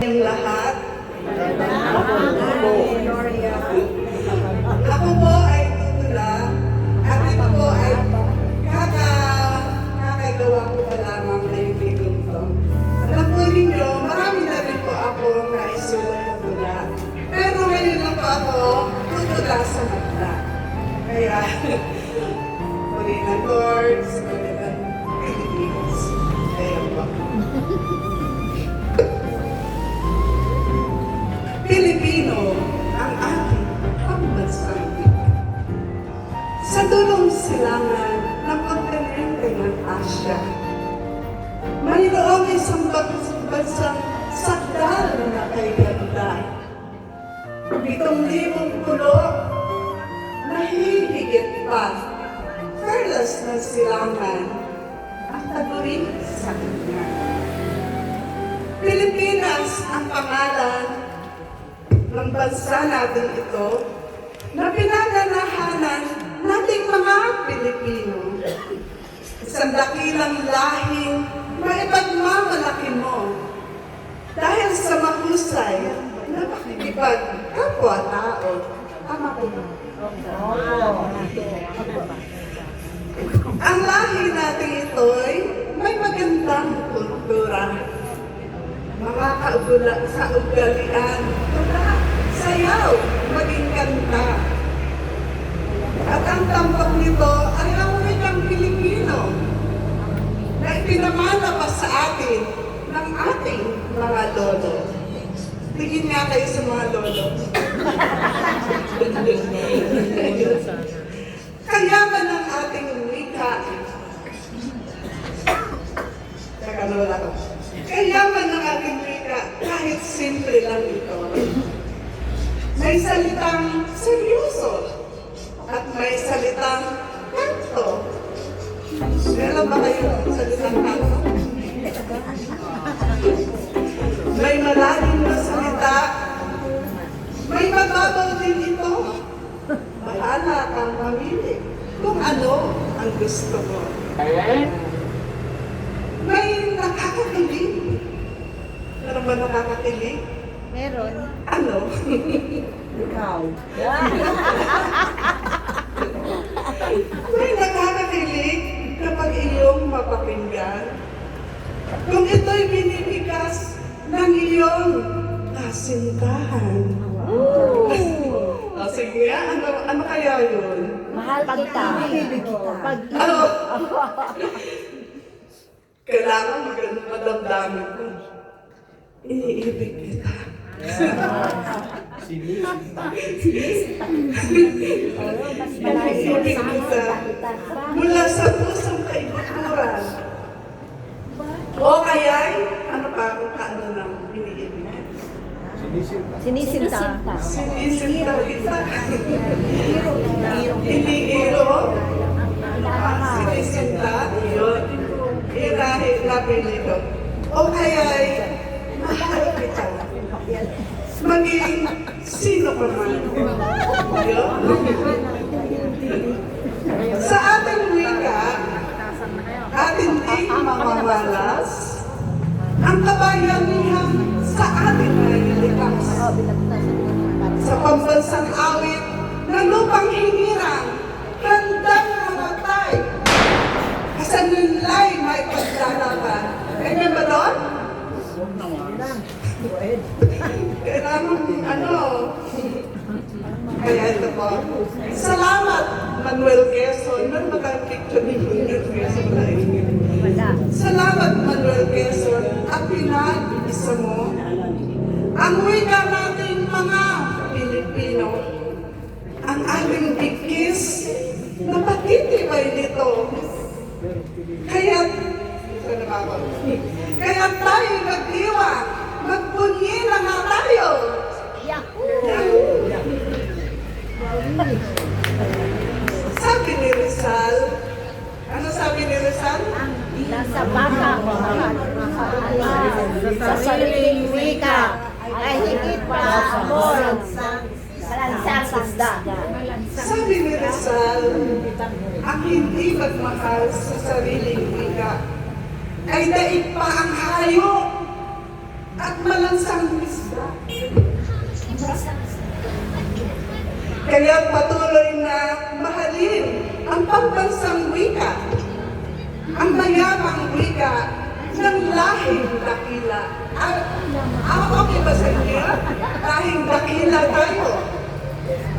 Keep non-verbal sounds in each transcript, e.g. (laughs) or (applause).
Yung lahat. Ako silangan ng kontinente ng Asya, mayroong isang bans- bansang sakdal na kay ganda. Pitong libong pulo na hihigit pa, perlas ng silangan at tagurin sa kanya. Pilipinas ang pangalan ng bansa natin ito na pinaganahanan nating mga Pilipino. Isang dakilang lahing maipagmamalaki mo dahil sa mahusay na pakikipag kapwa-tao. Tama ko ba? Ang lahi natin ito'y may magandang kultura mga kaugula sa ugalian, tula, sayaw, maging kanta. At ang tampok nito ay ang wikang Pilipino na ipinamana pa sa atin ng ating mga lolo. Tingin nga kayo sa mga lolo. Kayaman ng ating wika. Teka, nawala ko. Kayaman ng ating wika, kahit simple lang ito. May salitang seryoso at may salitang kanto. Meron ba kayo salitang kanto? May malalim na salita. May mababaw din ito. Bahala kang mamili kung ano ang gusto mo. May nakakakilig. Meron ba nakakakilig? Meron. Ano? (laughs) Ikaw. (laughs) May nakakakilig kapag iyong mapakinggan. Kung ito'y binibigas ng iyong kasintahan. Oh, sige, ano, ano kaya yun? Mahal kita. Pag Ano? (laughs) Kailangan maganda madamdamin ko. Iniibig kita. sa kita. Mula sa pusong kaibuturan. O kaya'y, ano pa kung kaano iniibig? Sinisinta. Sinisinta kita. Iniiro. Sinisinta. Yun. Irahe napili ko. O kaya'y, mahal kita. Maging sino ka man. Yun. Sa pambansang awit ng lupang hinirang, handang mamatay. Kasanunlay may. Ganyan ba doon? Kailangan, ano, kaya ito po. Salamat, Manuel Quezon. Ano ba ang picture ni Manuel Quezon na Wala. Salamat, Manuel Quezon, ako? Kaya tayo magdiwa, magbunyi na nga tayo. Sabi ni Rizal, ano sabi ni Rizal? Nasa bata. Sa sariling wika ay higit pa sa malansang isda. Sabi ni Rizal, ang hindi magmahal sa sariling wika ay daig pa ang hayop at malansang isda. Kaya patuloy na mahalin ang pambansang wika, ang mayamang wika ng lahing dakila. Ang, ah, okay ba sa inyo? Lahing dakila tayo.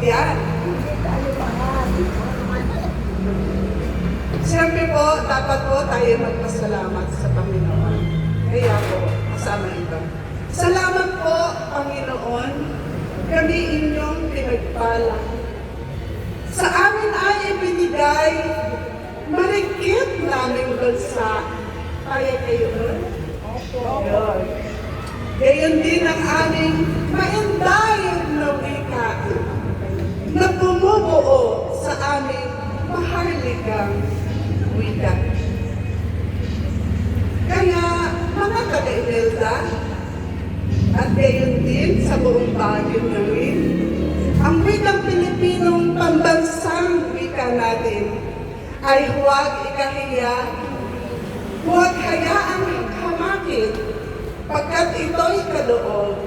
Yan. Yan. Siyempre po, dapat po tayo magpasalamat sa Panginoon. Kaya po, kasama ito. Salamat po, Panginoon, kami inyong pinagpala. Sa amin ay ibinigay, marikit naming bansa. Kaya kayo nun? Yun. Gayon din ang aming maindayog na wika na bumubuo sa aming maharlikang wika. Kaya, mga taga-Imelda, at gayon din sa buong Baguio Nawin, ang wikang Pilipinong pambansang wika natin ay huwag ikahiya, huwag hayaang hamakin, pagkat ito'y kaloob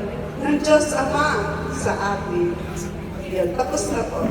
ng Diyos Ama sa atin. Yan, tapos na po.